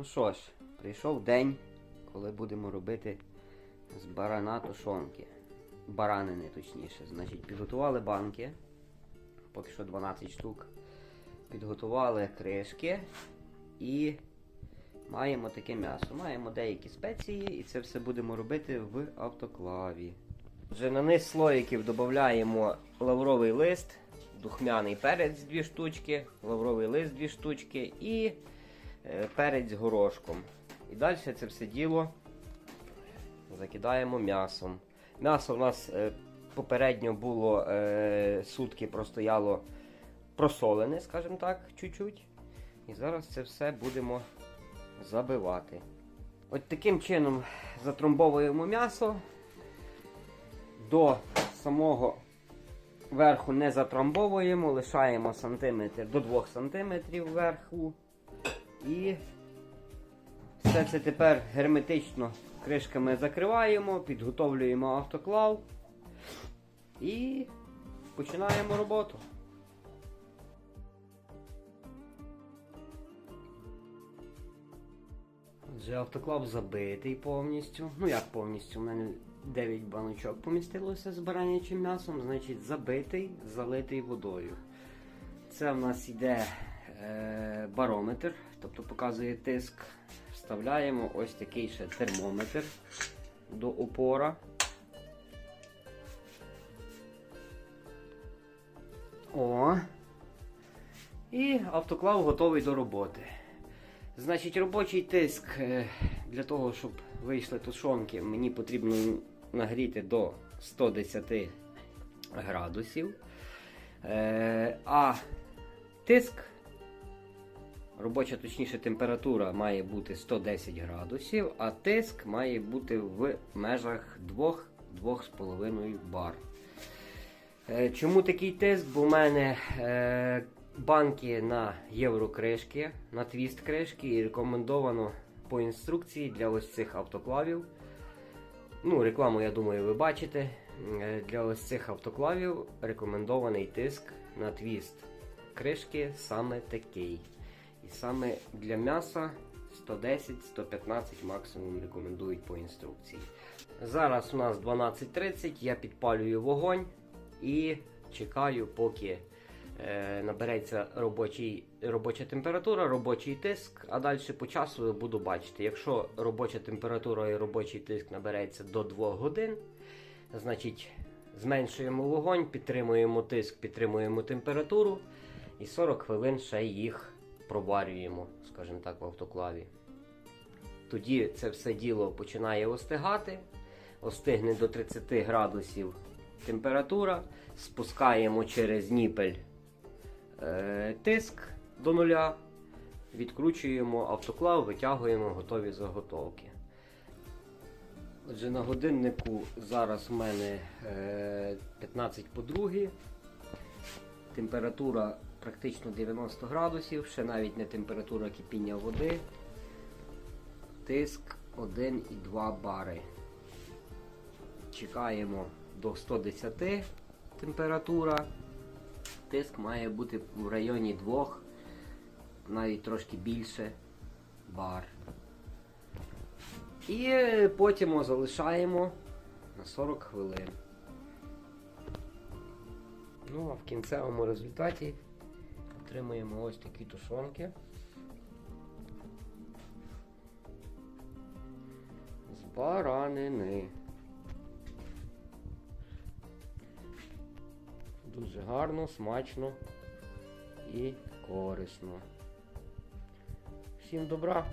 Ну що ж, прийшов день, коли будемо робити з барана тушонки. Баранини, точніше. Значить, підготували банки. Поки що 12 штук. Підготували кришки і маємо таке м'ясо. Маємо деякі спеції і це все будемо робити в автоклаві. Вже на низ слоїків додаємо лавровий лист, духмяний перець 2 штучки, лавровий лист 2 штучки і перець з горошком. І далі це все діло закидаємо м'ясом. М'ясо в нас е, попередньо було е, сутки простояло просолене, скажімо так, чуть-чуть. І зараз це все будемо забивати. От таким чином затромбовуємо м'ясо. До самого верху не затрамбовуємо, лишаємо сантиметр до 2 см вверху. І все це тепер герметично кришками закриваємо, підготовлюємо автоклав і починаємо роботу. Отже, автоклав забитий повністю. Ну як повністю? У мене 9 баночок помістилося з баранячим м'ясом, значить забитий, залитий водою. Це в нас йде барометр, тобто показує тиск. Вставляємо ось такий ще термометр до опора. О. І автоклав готовий до роботи. Значить, робочий тиск е, для того, щоб вийшли тушонки, мені потрібно нагріти до 110 градусів. Е, А тиск, робоча, точніше, температура має бути 110 градусів, а тиск має бути в межах 2-2,5 бар. Е, Чому такий тиск? Бо в мене е, банки на єврокришки, на твіст кришки і рекомендовано по інструкції для ось цих автоклавів. Ну, рекламу, я думаю, ви бачите. Е, Для ось цих автоклавів рекомендований тиск на твіст кришки саме такий. Саме для м'яса 110-115 максимум рекомендують по інструкції. Зараз у нас 12.30, я підпалюю вогонь і чекаю, поки е, набереться робочий, робоча температура, робочий тиск, а далі по часу буду бачити. Якщо робоча температура і робочий тиск набереться до 2 годин, значить зменшуємо вогонь, підтримуємо тиск, підтримуємо температуру і 40 хвилин ще їх проварюємо, скажімо так, в автоклаві. Тоді це все діло починає остигати, остигне до 30 градусів температура, спускаємо через ніпель е, тиск до нуля, відкручуємо автоклав, витягуємо готові заготовки. Отже, на годиннику зараз у мене е, 15 по 2. Температура практично 90 градусів, ще навіть не температура кипіння води. Тиск 1,2 бари. Чекаємо до 110 температура. Тиск має бути в районі 2, навіть трошки більше бар. І потім залишаємо на 40 хвилин. Ну, а в кінцевому результаті отримуємо ось такі тушонки. З баранини. Дуже гарно, смачно і корисно. Всім добра!